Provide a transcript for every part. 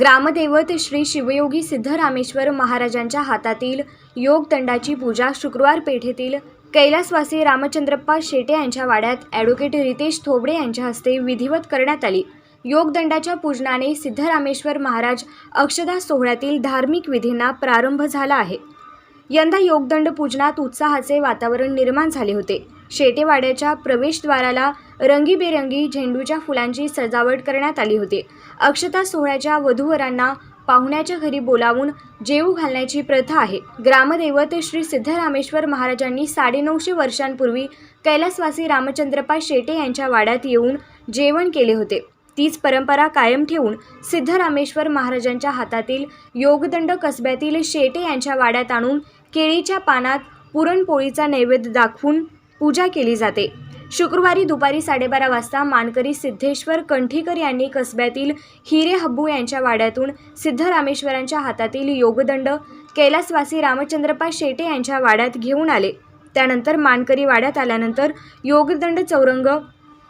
ग्रामदैवत श्री शिवयोगी सिद्धरामेश्वर महाराजांच्या हातातील योगदंडाची पूजा शुक्रवार पेठेतील कैलासवासी रामचंद्रप्पा शेटे यांच्या वाड्यात ॲडव्होकेट रितेश थोबडे यांच्या हस्ते विधिवत करण्यात आली. योगदंडाच्या पूजनाने सिद्धरामेश्वर महाराज अक्षदा सोहळ्यातील धार्मिक विधींना प्रारंभ झाला आहे. यंदा योगदंड पूजनात उत्साहाचे वातावरण निर्माण झाले होते. शेटेवाड्याच्या प्रवेशद्वाराला रंगीबेरंगी झेंडूच्या फुलांची सजावट करण्यात आली होती. अक्षता सोहळ्याच्या वधूवरांना पाहुण्याच्या घरी बोलावून जेवू घालण्याची प्रथा आहे. ग्रामदैवत श्री सिद्धरामेश्वर महाराजांनी साडेनऊशे वर्षांपूर्वी कैलासवासी रामचंद्रपा शेटे यांच्या वाड्यात येऊन जेवण केले होते. तीच परंपरा कायम ठेवून सिद्धरामेश्वर महाराजांच्या हातातील योगदंड कसब्यातील शेटे यांच्या वाड्यात आणून केळीच्या पानात पुरणपोळीचा नैवेद्य दाखवून पूजा केली जाते. शुक्रवारी दुपारी साडेबारा वाजता मानकरी सिद्धेश्वर कंठीकर यांनी कसब्यातील हिरे हब्बू यांच्या वाड्यातून सिद्धरामेश्वरांच्या हातातील योगदंड कैलासवासी रामचंद्रपा शेटे यांच्या वाड्यात घेऊन आले. त्यानंतर मानकरी वाड्यात आल्यानंतर योगदंड चौरंग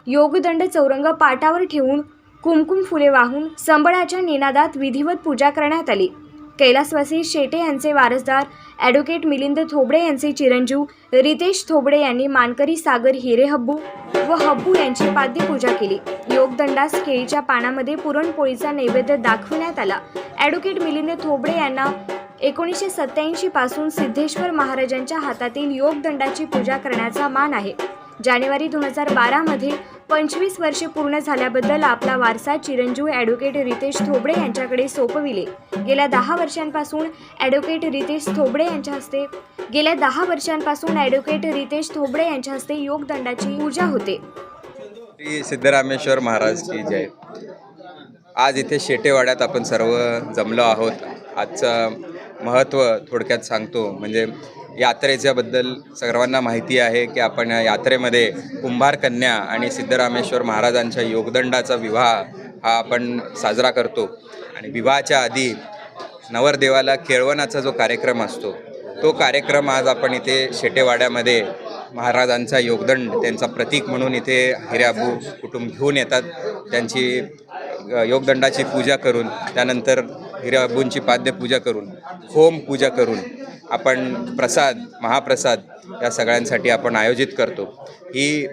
योगदंड चौरंग पाटावर ठेवून कुमकुम फुले वाहून संबळाच्या निनादात विधिवत पूजा करण्यात आली. कैलासवासी शेटे यांचे वारसदार ॲडव्होकेट मिलिंद थोबडे यांचे चिरंजीव रितेश थोबडे यांनी मानकरी सागर हिरे हब्बू व हब्बू यांची पाद्यपूजा केली. योगदंडास केळीच्या पानामध्ये पुरणपोळीचा नैवेद्य दाखविण्यात आला. ॲडव्होकेट मिलिंद थोबडे यांना एकोणीसशे सत्त्याऐंशी पासून सिद्धेश्वर महाराजांच्या हातातील योगदंडाची पूजा करण्याचा मान आहे. जानेवारी दोन हजार बारामध्ये पंचवीस वर्षे पूर्ण झाल्याबद्दल आपला वारसा चिरंजीव ॲडव्होकेट रितेश थोबडे यांच्याकडे सोपविले. गेल्या दहा वर्षांपासून ॲडव्होकेट रितेश थोबडे यांच्या हस्ते गेल्या दहा वर्षांपासून ॲडव्होकेट रितेश थोबडे यांच्या हस्ते योगदंडाची पूजा होते. श्री सिद्धरामेश्वर महाराज की जय. आज इथे शेटेवाड्यात आपण सर्व जमलो आहोत. आजचं महत्त्व थोडक्यात सांगतो. म्हणजे यात्रेच्याबद्दल सर्वांना माहिती आहे की आपण यात्रेमध्ये कुंभार कन्या आणि सिद्धरामेश्वर महाराजांच्या योगदंडाचा विवाह हा आपण साजरा करतो. आणि विवाहाच्या आधी नवरदेवाला केळवणाचा जो कार्यक्रम असतो तो कार्यक्रम आज आपण इथे शेटेवाड्यामध्ये महाराजांचा योगदंड त्यांचा प्रतीक म्हणून इथे हिराबू कुटुंब घेऊन येतात. त्यांची योगदंडाची पूजा करून त्यानंतर हिराबूंची पाद्यपूजा करून होम पूजा करून आपण प्रसाद महाप्रसाद या सगळ्यांसाठी आपण आयोजित करतो. ही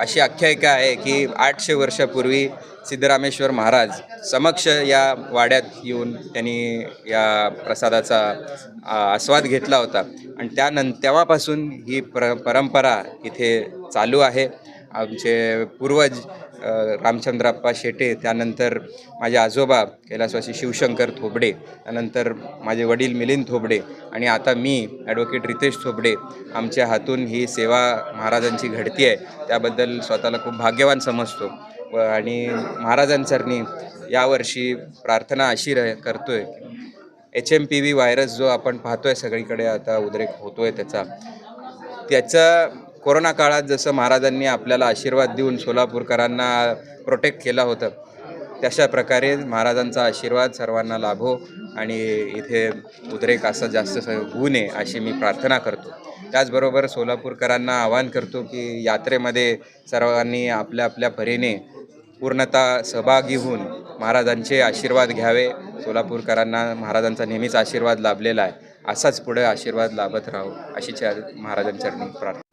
अशी आख्यायिका आहे की आठशे वर्षापूर्वी सिद्धरामेश्वर महाराज समक्ष या वाड्यात येऊन त्यांनी या प्रसादाचा आस्वाद घेतला होता. आणि त्यानं तेव्हापासून ही पर परंपरा इथे चालू आहे. आमचे पूर्वज रामचंद्राप्पा शेटे त्यानंतर माझे आजोबा कैलासवासी शिवशंकर थोबडे त्यानंतर माझे वडील मिलिंद थोबडे आणि आता मी ॲडव्होकेट रितेश थोबडे. आमच्या हातून ही सेवा महाराजांची घडती आहे. त्याबद्दल स्वतःला खूप भाग्यवान समजतो. व आणि महाराजांचरणी यावर्षी प्रार्थना अशी रह करतो आहे H M P V virus जो आपण पाहतो आहे सगळीकडे आता उद्रेक होतो आहे त्याचा. त्याचा कोरोना काळात जसं महाराजांनी आपल्याला आशीर्वाद देऊन सोलापूरकरांना प्रोटेक्ट केलं होतं तशा प्रकारे महाराजांचा आशीर्वाद सर्वांना लाभो आणि इथे उद्रेक असं जास्त होऊ नये अशी मी प्रार्थना करतो. त्याचबरोबर सोलापूरकरांना आवाहन करतो की यात्रेमध्ये सर्वांनी आपल्या आपल्या परीने पूर्णतः सहभागी होऊन महाराजांचे आशीर्वाद घ्यावे सोलापूरकरांना महाराजांचा नेहमीच आशीर्वाद लाभलेला आहे असाच पुढे आशीर्वाद लाभत राहो अशी च्या महाराजांचरणी प्रार्थना.